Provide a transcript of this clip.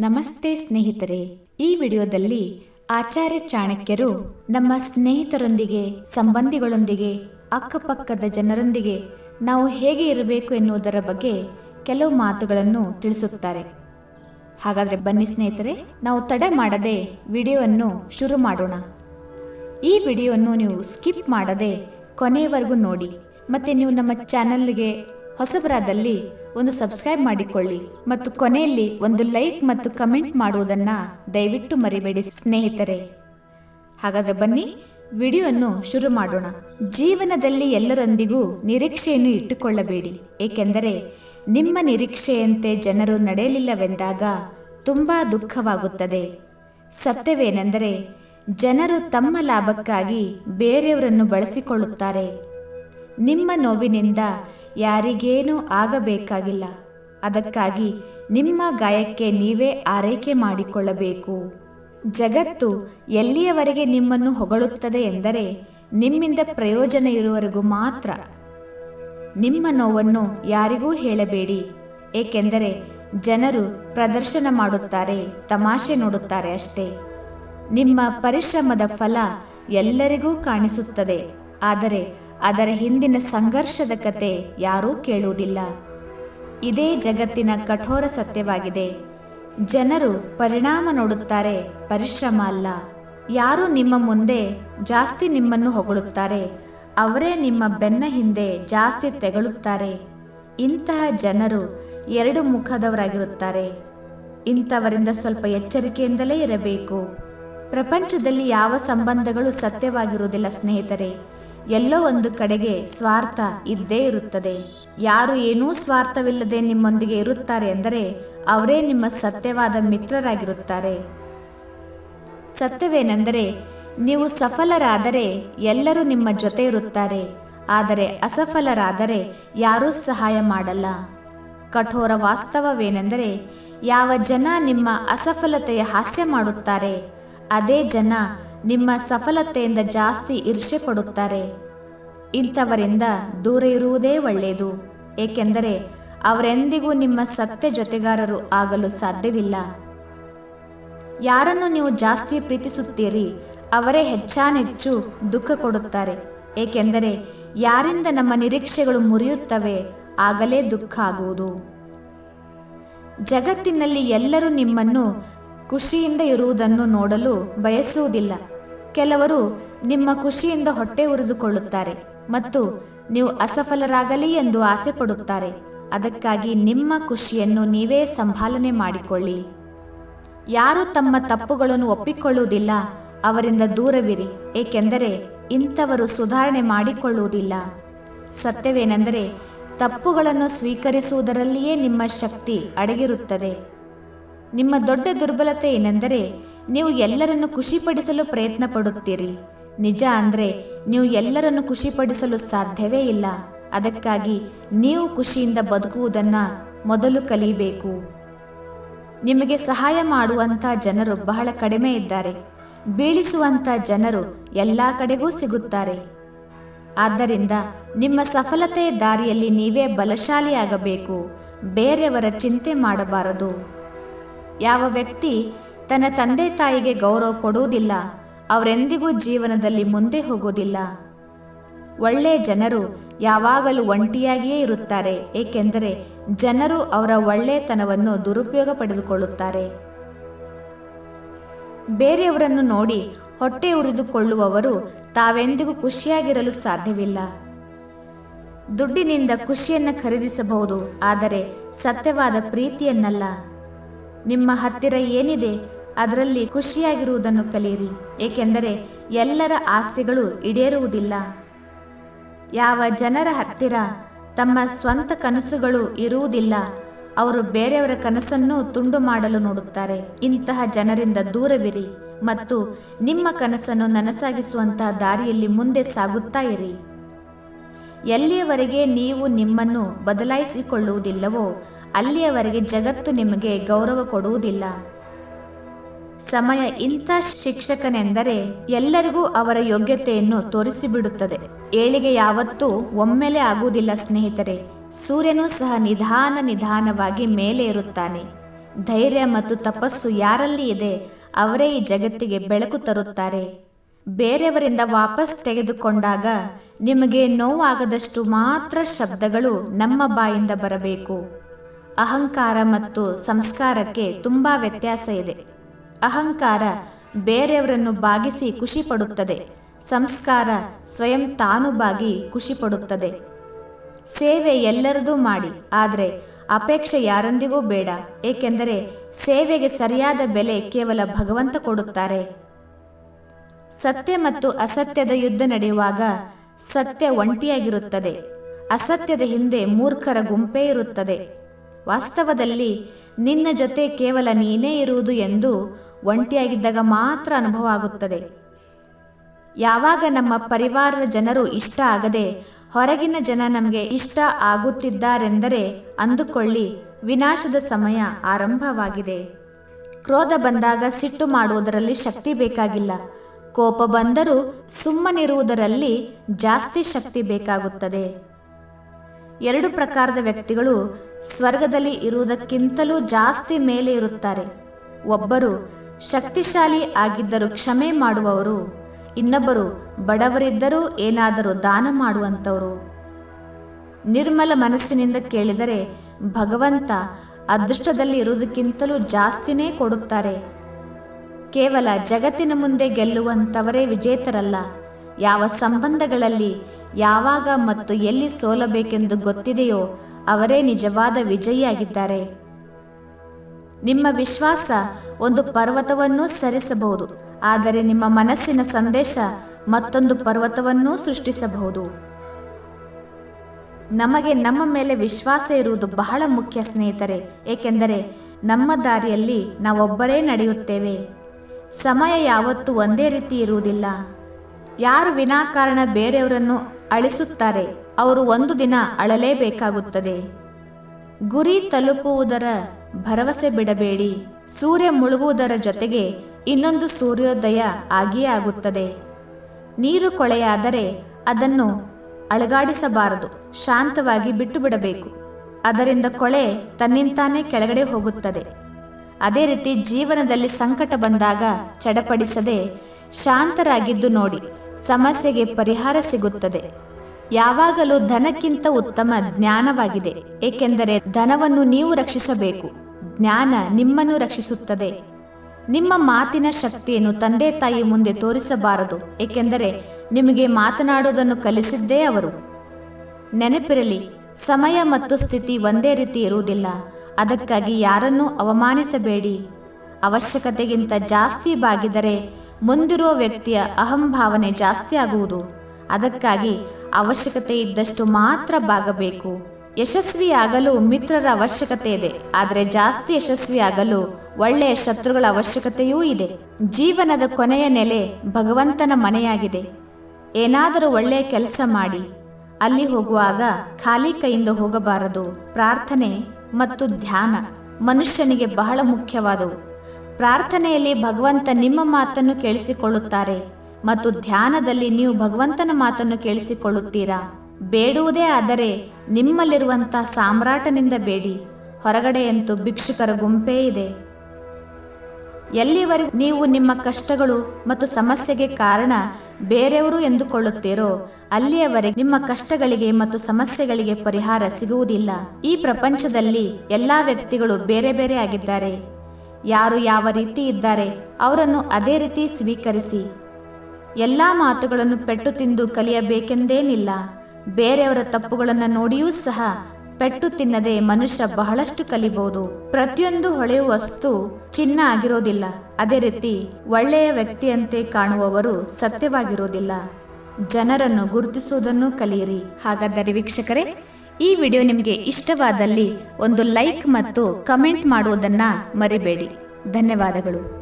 ನಮಸ್ತೆ ಸ್ನೇಹಿತರೆ. ಈ ವಿಡಿಯೋದಲ್ಲಿ ಆಚಾರ್ಯ ಚಾಣಕ್ಯರು ನಮ್ಮ ಸ್ನೇಹಿತರೊಂದಿಗೆ, ಸಂಬಂಧಿಗಳೊಂದಿಗೆ, ಅಕ್ಕಪಕ್ಕದ ಜನರೊಂದಿಗೆ ನಾವು ಹೇಗೆ ಇರಬೇಕು ಎನ್ನುವುದರ ಬಗ್ಗೆ ಕೆಲವು ಮಾತುಗಳನ್ನು ತಿಳಿಸುತ್ತಾರೆ. ಹಾಗಾದರೆ ಬನ್ನಿ ಸ್ನೇಹಿತರೆ, ನಾವು ತಡೆ ಮಾಡದೆ ವಿಡಿಯೋವನ್ನು ಶುರು ಮಾಡೋಣ. ಈ ವಿಡಿಯೋವನ್ನು ನೀವು ಸ್ಕಿಪ್ ಮಾಡದೆ ಕೊನೆಯವರೆಗೂ ನೋಡಿ. ಮತ್ತು ನೀವು ನಮ್ಮ ಚಾನಲ್ಗೆ ಹೊಸಬರಾದಲ್ಲಿ ಒಂದು ಸಬ್ಸ್ಕ್ರೈಬ್ ಮಾಡಿಕೊಳ್ಳಿ ಮತ್ತು ಕೊನೆಯಲ್ಲಿ ಒಂದು ಲೈಕ್ ಮತ್ತು ಕಮೆಂಟ್ ಮಾಡುವುದನ್ನು ದಯವಿಟ್ಟು ಮರಿಬೇಡಿ ಸ್ನೇಹಿತರೆ. ಹಾಗಾದರೆ ಬನ್ನಿ ವಿಡಿಯೋವನ್ನು ಶುರು ಮಾಡೋಣ. ಜೀವನದಲ್ಲಿ ಎಲ್ಲರೊಂದಿಗೂ ನಿರೀಕ್ಷೆಯನ್ನು ಇಟ್ಟುಕೊಳ್ಳಬೇಡಿ. ಏಕೆಂದರೆ ನಿಮ್ಮ ನಿರೀಕ್ಷೆಯಂತೆ ಜನರು ನಡೆಯಲಿಲ್ಲವೆಂದಾಗ ತುಂಬ ದುಃಖವಾಗುತ್ತದೆ. ಸತ್ಯವೇನೆಂದರೆ ಜನರು ತಮ್ಮ ಲಾಭಕ್ಕಾಗಿ ಬೇರೆಯವರನ್ನು ಬಳಸಿಕೊಳ್ಳುತ್ತಾರೆ. ನಿಮ್ಮ ನೋವಿನಿಂದ ಯಾರಿಗೇನೂ ಆಗಬೇಕಾಗಿಲ್ಲ. ಅದಕ್ಕಾಗಿ ನಿಮ್ಮ ಗಾಯಕ್ಕೆ ನೀವೇ ಆರೈಕೆ ಮಾಡಿಕೊಳ್ಳಬೇಕು. ಜಗತ್ತು ಎಲ್ಲಿಯವರೆಗೆ ನಿಮ್ಮನ್ನು ಹೊಗಳುತ್ತದೆ ಎಂದರೆ ನಿಮ್ಮಿಂದ ಪ್ರಯೋಜನ ಇರುವವರೆಗೂ ಮಾತ್ರ. ನಿಮ್ಮ ನೋವನ್ನು ಯಾರಿಗೂ ಹೇಳಬೇಡಿ. ಏಕೆಂದರೆ ಜನರು ಪ್ರದರ್ಶನ ಮಾಡುತ್ತಾರೆ, ತಮಾಷೆ ನೋಡುತ್ತಾರೆ ಅಷ್ಟೇ. ನಿಮ್ಮ ಪರಿಶ್ರಮದ ಫಲ ಎಲ್ಲರಿಗೂ ಕಾಣಿಸುತ್ತದೆ. ಆದರೆ ಅದರ ಹಿಂದಿನ ಸಂಘರ್ಷದ ಕತೆ ಯಾರೂ ಕೇಳುವುದಿಲ್ಲ. ಇದೇ ಜಗತ್ತಿನ ಕಠೋರ ಸತ್ಯವಾಗಿದೆ. ಜನರು ಪರಿಣಾಮ ನೋಡುತ್ತಾರೆ, ಪರಿಶ್ರಮ ಅಲ್ಲ. ಯಾರು ನಿಮ್ಮ ಮುಂದೆ ಜಾಸ್ತಿ ನಿಮ್ಮನ್ನು ಹೊಗಳುತ್ತಾರೆ, ಅವರೇ ನಿಮ್ಮ ಬೆನ್ನ ಹಿಂದೆ ಜಾಸ್ತಿ ತೆಗಳುತ್ತಾರೆ. ಇಂತಹ ಜನರು ಎರಡು ಮುಖದವರಾಗಿರುತ್ತಾರೆ. ಇಂಥವರಿಂದ ಸ್ವಲ್ಪ ಎಚ್ಚರಿಕೆಯಿಂದಲೇ ಇರಬೇಕು. ಪ್ರಪಂಚದಲ್ಲಿ ಯಾವ ಸಂಬಂಧಗಳು ಸತ್ಯವಾಗಿರುವುದಿಲ್ಲ ಸ್ನೇಹಿತರೆ ಎಲ್ಲೋ ಒಂದು ಕಡೆಗೆ ಸ್ವಾರ್ಥ ಇದ್ದೇ ಇರುತ್ತದೆ. ಯಾರು ಏನೂ ಸ್ವಾರ್ಥವಿಲ್ಲದೆ ನಿಮ್ಮೊಂದಿಗೆ ಇರುತ್ತಾರೆ ಎಂದರೆ ಅವರೇ ನಿಮ್ಮ ಸತ್ಯವಾದ ಮಿತ್ರರಾಗಿರುತ್ತಾರೆ. ಸತ್ಯವೇನೆಂದರೆ ನೀವು ಸಫಲರಾದರೆ ಎಲ್ಲರೂ ನಿಮ್ಮ ಜೊತೆ ಇರುತ್ತಾರೆ. ಆದರೆ ಅಸಫಲರಾದರೆ ಯಾರೂ ಸಹಾಯ ಮಾಡಲ್ಲ. ಕಠೋರ ವಾಸ್ತವವೇನೆಂದರೆ ಯಾವ ಜನ ನಿಮ್ಮ ಅಸಫಲತೆಯ ಹಾಸ್ಯ ಮಾಡುತ್ತಾರೆ, ಅದೇ ಜನ ನಿಮ್ಮ ಸಫಲತೆಯಿಂದ ಜಾಸ್ತಿ ಈರ್ಷೆ ಪಡುತ್ತಾರೆ ಇಂಥವರಿಂದ ದೂರ ಇರುವುದೇ ಒಳ್ಳೆಯದು, ಏಕೆಂದರೆ ಅವರೆಂದಿಗೂ ನಿಮ್ಮ ಸತ್ಯ ಜೊತೆಗಾರರು ಆಗಲು ಸಾಧ್ಯವಿಲ್ಲ. ಯಾರನ್ನು ನೀವು ಜಾಸ್ತಿ ಪ್ರೀತಿಸುತ್ತೀರಿ, ಅವರೇ ಹೆಚ್ಚಾನೆಚ್ಚು ದುಃಖ ಕೊಡುತ್ತಾರೆ, ಏಕೆಂದರೆ ಯಾರಿಂದ ನಮ್ಮ ನಿರೀಕ್ಷೆಗಳು ಮುರಿಯುತ್ತವೆ, ಆಗಲೇ ದುಃಖ ಆಗುವುದು. ಜಗತ್ತಿನಲ್ಲಿ ಎಲ್ಲರೂ ನಿಮ್ಮನ್ನು ಖುಷಿಯಿಂದ ಇರುವುದನ್ನು ನೋಡಲು ಬಯಸುವುದಿಲ್ಲ. ಕೆಲವರು ನಿಮ್ಮ ಖುಷಿಯಿಂದ ಹೊಟ್ಟೆ ಉರಿದುಕೊಳ್ಳುತ್ತಾರೆ ಮತ್ತು ನೀವು ಅಸಫಲರಾಗಲಿ ಎಂದು ಆಸೆ ಪಡುತ್ತಾರೆ ಅದಕ್ಕಾಗಿ ನಿಮ್ಮ ಖುಷಿಯನ್ನು ನೀವೇ ಸಂಭಾಲನೆ ಮಾಡಿಕೊಳ್ಳಿ. ಯಾರು ತಮ್ಮ ತಪ್ಪುಗಳನ್ನು ಒಪ್ಪಿಕೊಳ್ಳುವುದಿಲ್ಲ, ಅವರಿಂದ ದೂರವಿರಿ, ಏಕೆಂದರೆ ಇಂಥವರು ಸುಧಾರಣೆ ಮಾಡಿಕೊಳ್ಳುವುದಿಲ್ಲ. ಸತ್ಯವೇನೆಂದರೆ ತಪ್ಪುಗಳನ್ನು ಸ್ವೀಕರಿಸುವುದರಲ್ಲಿಯೇ ನಿಮ್ಮ ಶಕ್ತಿ ಅಡಗಿರುತ್ತದೆ. ನಿಮ್ಮ ದೊಡ್ಡ ದುರ್ಬಲತೆ ಏನೆಂದರೆ ನೀವು ಎಲ್ಲರನ್ನು ಖುಷಿಪಡಿಸಲು ಪ್ರಯತ್ನ ಪಡುತ್ತೀರಿ. ನಿಜ ಅಂದರೆ ನೀವು ಎಲ್ಲರನ್ನು ಖುಷಿಪಡಿಸಲು ಸಾಧ್ಯವೇ ಇಲ್ಲ. ಅದಕ್ಕಾಗಿ ನೀವು ಖುಷಿಯಿಂದ ಬದುಕುವುದನ್ನು ಮೊದಲು ಕಲಿಯಬೇಕು ನಿಮಗೆ ಸಹಾಯ ಮಾಡುವಂಥ ಜನರು ಬಹಳ ಕಡಿಮೆ ಇದ್ದಾರೆ. ಬೀಳಿಸುವಂಥ ಜನರು ಎಲ್ಲ ಕಡೆಗೂ ಸಿಗುತ್ತಾರೆ. ಆದ್ದರಿಂದ ನಿಮ್ಮ ಸಫಲತೆಯ ದಾರಿಯಲ್ಲಿ ನೀವೇ ಬಲಶಾಲಿಯಾಗಬೇಕು. ಬೇರೆಯವರ ಚಿಂತೆ ಮಾಡಬಾರದು. ಯಾವ ವ್ಯಕ್ತಿ ತನ್ನ ತಂದೆ ತಾಯಿಗೆ ಗೌರವ ಕೊಡುವುದಿಲ್ಲ, ಅವರೆಂದಿಗೂ ಜೀವನದಲ್ಲಿ ಮುಂದೆ ಹೋಗುವುದಿಲ್ಲ. ಒಳ್ಳೆಯ ಜನರು ಯಾವಾಗಲೂ ಒಂಟಿಯಾಗಿಯೇ ಇರುತ್ತಾರೆ, ಏಕೆಂದರೆ ಜನರು ಅವರ ಒಳ್ಳೆಯತನವನ್ನು ದುರುಪಯೋಗ ಪಡೆದುಕೊಳ್ಳುತ್ತಾರೆ. ಬೇರೆಯವರನ್ನು ನೋಡಿ ಹೊಟ್ಟೆ ಉರಿದುಕೊಳ್ಳುವವರು ತಾವೆಂದಿಗೂ ಖುಷಿಯಾಗಿರಲು ಸಾಧ್ಯವಿಲ್ಲ. ದುಡ್ಡಿನಿಂದ ಖುಷಿಯನ್ನು ಖರೀದಿಸಬಹುದು, ಆದರೆ ಸತ್ಯವಾದ ಪ್ರೀತಿಯನ್ನಲ್ಲ. ನಿಮ್ಮ ಹತ್ತಿರ ಏನಿದೆ ಅದರಲ್ಲಿ ಖುಷಿಯಾಗಿರುವುದನ್ನು ಕಲಿಯಿರಿ, ಏಕೆಂದರೆ ಎಲ್ಲರ ಆಸೆಗಳು ಈಡೇರುವುದಿಲ್ಲ. ಯಾವ ಜನರ ಹತ್ತಿರ ತಮ್ಮ ಸ್ವಂತ ಕನಸುಗಳು ಇರುವುದಿಲ್ಲ, ಅವರು ಬೇರೆಯವರ ಕನಸನ್ನು ತುಂಡು ಮಾಡಲು ನೋಡುತ್ತಾರೆ. ಇಂತಹ ಜನರಿಂದ ದೂರವಿರಿ ಮತ್ತು ನಿಮ್ಮ ಕನಸನ್ನು ನನಸಾಗಿಸುವಂತಹ ದಾರಿಯಲ್ಲಿ ಮುಂದೆ ಸಾಗುತ್ತಾ ಇರಿ. ಎಲ್ಲಿಯವರೆಗೆ ನೀವು ನಿಮ್ಮನ್ನು ಬದಲಾಯಿಸಿಕೊಳ್ಳುವುದಿಲ್ಲವೋ ಅಲ್ಲಿಯವರೆಗೆ ಜಗತ್ತು ನಿಮಗೆ ಗೌರವ ಕೊಡುವುದಿಲ್ಲ. ಸಮಯ ಇಂಥ ಶಿಕ್ಷಕನೆಂದರೆ ಎಲ್ಲರಿಗೂ ಅವರ ಯೋಗ್ಯತೆಯನ್ನು ತೋರಿಸಿಬಿಡುತ್ತದೆ. ಏಳಿಗೆ ಯಾವತ್ತೂ ಒಮ್ಮೆಲೆ ಆಗುವುದಿಲ್ಲ ಸ್ನೇಹಿತರೆ. ಸೂರ್ಯನೂ ಸಹ ನಿಧಾನ ನಿಧಾನವಾಗಿ ಮೇಲೆ ಇರುತ್ತಾನೆ ಧೈರ್ಯ ಮತ್ತು ತಪಸ್ಸು ಯಾರಲ್ಲಿ ಇದೆ, ಅವರೇ ಈ ಜಗತ್ತಿಗೆ ಬೆಳಕು ತರುತ್ತಾರೆ. ಬೇರೆಯವರಿಂದ ವಾಪಸ್ ತೆಗೆದುಕೊಂಡಾಗ ನಿಮಗೆ ನೋವಾಗದಷ್ಟು ಮಾತ್ರ ಶಬ್ದಗಳು ನಮ್ಮ ಬಾಯಿಂದ ಬರಬೇಕು. ಅಹಂಕಾರ ಮತ್ತು ಸಂಸ್ಕಾರಕ್ಕೆ ತುಂಬ ವ್ಯತ್ಯಾಸ ಇದೆ. ಅಹಂಕಾರ ಬೇರೆಯವರನ್ನು ಬಾಗಿಸಿ ಖುಷಿ ಪಡುತ್ತದೆ. ಸಂಸ್ಕಾರ ಸ್ವಯಂ ತಾನು ಬಾಗಿ ಖುಷಿ ಪಡುತ್ತದೆ. ಸೇವೆ ಎಲ್ಲರದೂ ಮಾಡಿ, ಆದರೆ ಅಪೇಕ್ಷೆ ಯಾರೊಂದಿಗೂ ಬೇಡ. ಏಕೆಂದರೆ ಸೇವೆಗೆ ಸರಿಯಾದ ಬೆಲೆ ಕೇವಲ ಭಗವಂತ ಕೊಡುತ್ತಾರೆ. ಸತ್ಯ ಮತ್ತು ಅಸತ್ಯದ ಯುದ್ಧ ನಡೆಯುವಾಗ ಸತ್ಯ ಒಂಟಿಯಾಗಿರುತ್ತದೆ. ಅಸತ್ಯದ ಹಿಂದೆ ಮೂರ್ಖರ ಗುಂಪೇ ಇರುತ್ತದೆ. ವಾಸ್ತವದಲ್ಲಿ ನಿನ್ನ ಜೊತೆ ಕೇವಲ ನೀನೇ ಇರುವುದು ಎಂದು ಒಂಟಿಯಾಗಿದ್ದಾಗ ಮಾತ್ರ ಅನುಭವ ಆಗುತ್ತದೆ. ಯಾವಾಗ ನಮ್ಮ ಪರಿವಾರದ ಜನರು ಇಷ್ಟ ಆಗದೆ ಹೊರಗಿನ ಜನ ನಮಗೆ ಇಷ್ಟ ಆಗುತ್ತಿದ್ದಾರೆಂದರೆ ಅಂದುಕೊಳ್ಳಿ, ವಿನಾಶದ ಸಮಯ ಆರಂಭವಾಗಿದೆ. ಕ್ರೋಧ ಬಂದಾಗ ಸಿಟ್ಟು ಮಾಡುವುದರಲ್ಲಿ ಶಕ್ತಿ ಬೇಕಾಗಿಲ್ಲ. ಕೋಪ ಬಂದರೂ ಸುಮ್ಮನಿರುವುದರಲ್ಲಿ ಜಾಸ್ತಿ ಶಕ್ತಿ ಬೇಕಾಗುತ್ತದೆ. ಎರಡು ಪ್ರಕಾರದ ವ್ಯಕ್ತಿಗಳು ಸ್ವರ್ಗದಲ್ಲಿ ಇರುವುದಕ್ಕಿಂತಲೂ ಜಾಸ್ತಿ ಮೇಲೆ ಇರುತ್ತಾರೆ. ಒಬ್ಬರು ಶಕ್ತಿಶಾಲಿ ಆಗಿದ್ದರೂ ಕ್ಷಮೆ ಮಾಡುವವರು, ಇನ್ನೊಬ್ಬರು ಬಡವರಿದ್ದರೂ ಏನಾದರೂ ದಾನ ಮಾಡುವಂಥವರು. ನಿರ್ಮಲ ಮನಸ್ಸಿನಿಂದ ಕೇಳಿದರೆ, ಭಗವಂತ ಅದೃಷ್ಟದಲ್ಲಿ ಇರುವುದಕ್ಕಿಂತಲೂ ಜಾಸ್ತಿನೇ ಕೊಡುತ್ತಾರೆ. ಕೇವಲ ಜಗತ್ತಿನ ಮುಂದೆ ಗೆಲ್ಲುವಂಥವರೇ ವಿಜೇತರಲ್ಲ. ಯಾವ ಸಂಬಂಧಗಳಲ್ಲಿ, ಯಾವಾಗ ಮತ್ತು ಎಲ್ಲಿ ಸೋಲಬೇಕೆಂದು ಗೊತ್ತಿದೆಯೋ ಅವರೇ ನಿಜವಾದ ವಿಜಯಿಯಾಗಿದ್ದಾರೆ. ನಿಮ್ಮ ವಿಶ್ವಾಸ ಒಂದು ಪರ್ವತವನ್ನೂ ಸರಿಸಬಹುದು, ಆದರೆ ನಿಮ್ಮ ಮನಸ್ಸಿನ ಸಂದೇಶ ಮತ್ತೊಂದು ಪರ್ವತವನ್ನೂ ಸೃಷ್ಟಿಸಬಹುದು. ನಮಗೆ ನಮ್ಮ ಮೇಲೆ ವಿಶ್ವಾಸ ಇರುವುದು ಬಹಳ ಮುಖ್ಯ, ಸ್ನೇಹಿತರೆ, ಏಕೆಂದರೆ ನಮ್ಮ ದಾರಿಯಲ್ಲಿ ನಾವೊಬ್ಬರೇ ನಡೆಯುತ್ತೇವೆ. ಸಮಯ ಯಾವತ್ತೂ ಒಂದೇ ರೀತಿ ಇರುವುದಿಲ್ಲ. ಯಾರು ವಿನಾಕಾರಣ ಬೇರೆಯವರನ್ನು ಅಳಿಸುತ್ತಾರೆ? ಅವರು ಒಂದು ದಿನ ಅಳಲೇಬೇಕಾಗುತ್ತದೆ. ಗುರಿ ತಲುಪುವುದರ ಭರವಸೆ ಬಿಡಬೇಡಿ. ಸೂರ್ಯ ಮುಳುಗುವುದರ ಜೊತೆಗೆ ಇನ್ನೊಂದು ಸೂರ್ಯೋದಯ ಆಗಿಯೇ ಆಗುತ್ತದೆ. ನೀರು ಕೊಳೆಯಾದರೆ ಅದನ್ನು ಅಳಗಾಡಿಸಬಾರದು. ಶಾಂತವಾಗಿ ಬಿಟ್ಟು ಬಿಡಬೇಕು ಅದರಿಂದ ಕೊಳೆ ತನ್ನಿಂತಾನೇ ಕೆಳಗಡೆ ಹೋಗುತ್ತದೆ. ಅದೇ ರೀತಿ ಜೀವನದಲ್ಲಿ ಸಂಕಟ ಬಂದಾಗ ಚಡಪಡಿಸದೆ ಶಾಂತರಾಗಿದ್ದು ನೋಡಿ ಸಮಸ್ಯೆಗೆ ಪರಿಹಾರ ಸಿಗುತ್ತದೆ. ಯಾವಾಗಲೂ ಧನಕ್ಕಿಂತ ಉತ್ತಮ ಜ್ಞಾನವಾಗಿದೆ, ಏಕೆಂದರೆ ಧನವನ್ನು ನೀವು ರಕ್ಷಿಸಬೇಕು. ಜ್ಞಾನ ನಿಮ್ಮನ್ನು ರಕ್ಷಿಸುತ್ತದೆ. ನಿಮ್ಮ ಮಾತಿನ ಶಕ್ತಿಯನ್ನು ತಂದೆ ತಾಯಿ ಮುಂದೆ ತೋರಿಸಬಾರದು, ಏಕೆಂದರೆ ನಿಮಗೆ ಮಾತನಾಡುವುದನ್ನು ಕಲಿಸಿದ್ದೇ ಅವರು. ನೆನಪಿರಲಿ, ಸಮಯ ಮತ್ತು ಸ್ಥಿತಿ ಒಂದೇ ರೀತಿ ಇರುವುದಿಲ್ಲ. ಅದಕ್ಕಾಗಿ ಯಾರನ್ನೂ ಅವಮಾನಿಸಬೇಡಿ. ಅವಶ್ಯಕತೆಗಿಂತ ಜಾಸ್ತಿ ಬಾಗಿದರೆ ಮುಂದಿರುವ ವ್ಯಕ್ತಿಯ ಅಹಂಭಾವನೆ ಜಾಸ್ತಿ ಆಗುವುದು. ಅದಕ್ಕಾಗಿ ಅವಶ್ಯಕತೆ ಇದ್ದಷ್ಟು ಮಾತ್ರ ಬಾಗಬೇಕು. ಯಶಸ್ವಿಯಾಗಲು ಮಿತ್ರರ ಅವಶ್ಯಕತೆ ಇದೆ. ಆದರೆ ಜಾಸ್ತಿ ಯಶಸ್ವಿಯಾಗಲು ಒಳ್ಳೆಯ ಶತ್ರುಗಳ ಅವಶ್ಯಕತೆಯೂ ಇದೆ. ಜೀವನದ ಕೊನೆಯ ನೆಲೆ ಭಗವಂತನ ಮನೆಯಾಗಿದೆ. ಏನಾದರೂ ಒಳ್ಳೆಯ ಕೆಲಸ ಮಾಡಿ. ಅಲ್ಲಿ ಹೋಗುವಾಗ ಖಾಲಿ ಕೈಯಿಂದ ಹೋಗಬಾರದು. ಪ್ರಾರ್ಥನೆ ಮತ್ತು ಧ್ಯಾನ ಮನುಷ್ಯನಿಗೆ ಬಹಳ ಮುಖ್ಯವಾದವು. ಪ್ರಾರ್ಥನೆಯಲ್ಲಿ ಭಗವಂತ ನಿಮ್ಮ ಮಾತನ್ನು ಕೇಳಿಸಿಕೊಳ್ಳುತ್ತಾರೆ. ಮತ್ತು ಧ್ಯಾನದಲ್ಲಿ ನೀವು ಭಗವಂತನ ಮಾತನ್ನು ಕೇಳಿಸಿಕೊಳ್ಳುತ್ತೀರಾ? ಬೇಡುವುದೇ ಆದರೆ ನಿಮ್ಮಲ್ಲಿರುವಂಥ ಸಾಮ್ರಾಟನಿಂದ ಬೇಡಿ. ಹೊರಗಡೆಯಂತೂ ಭಿಕ್ಷುಕರ ಗುಂಪೇ ಇದೆ. ಎಲ್ಲಿವರೆಗೂ ನೀವು ನಿಮ್ಮ ಕಷ್ಟಗಳು ಮತ್ತು ಸಮಸ್ಯೆಗೆ ಕಾರಣ ಬೇರೆಯವರು ಎಂದುಕೊಳ್ಳುತ್ತೀರೋ ಅಲ್ಲಿಯವರೆಗೆ ನಿಮ್ಮ ಕಷ್ಟಗಳಿಗೆ ಮತ್ತು ಸಮಸ್ಯೆಗಳಿಗೆ ಪರಿಹಾರ ಸಿಗುವುದಿಲ್ಲ. ಈ ಪ್ರಪಂಚದಲ್ಲಿ ಎಲ್ಲ ವ್ಯಕ್ತಿಗಳು ಬೇರೆ ಬೇರೆ ಆಗಿದ್ದಾರೆ. ಯಾರು ಯಾವ ರೀತಿ ಇದ್ದಾರೆ, ಅವರನ್ನು ಅದೇ ರೀತಿ ಸ್ವೀಕರಿಸಿ. ಎಲ್ಲ ಮಾತುಗಳನ್ನು ಪೆಟ್ಟು ತಿಂದು ಕಲಿಯಬೇಕೆಂದೇನಿಲ್ಲ. ಬೇರೆಯವರ ತಪ್ಪುಗಳನ್ನು ನೋಡಿಯೂ ಸಹ ಪೆಟ್ಟು ತಿನ್ನದೆ ಮನುಷ್ಯ ಬಹಳಷ್ಟು ಕಲಿಬಹುದು ಪ್ರತಿಯೊಂದು ಹೊಳೆಯುವ ವಸ್ತು ಚಿನ್ನ ಆಗಿರೋದಿಲ್ಲ. ಅದೇ ರೀತಿ ಒಳ್ಳೆಯ ವ್ಯಕ್ತಿಯಂತೆ ಕಾಣುವವರು ಸತ್ಯವಾಗಿರೋದಿಲ್ಲ. ಜನರನ್ನು ಗುರುತಿಸುವುದನ್ನು ಕಲಿಯಿರಿ. ಹಾಗಾದರೆ ವೀಕ್ಷಕರೇ, ಈ ವಿಡಿಯೋ ನಿಮಗೆ ಇಷ್ಟವಾದಲ್ಲಿ ಒಂದು ಲೈಕ್ ಮತ್ತು ಕಮೆಂಟ್ ಮಾಡುವುದನ್ನು ಮರಿಬೇಡಿ. ಧನ್ಯವಾದಗಳು.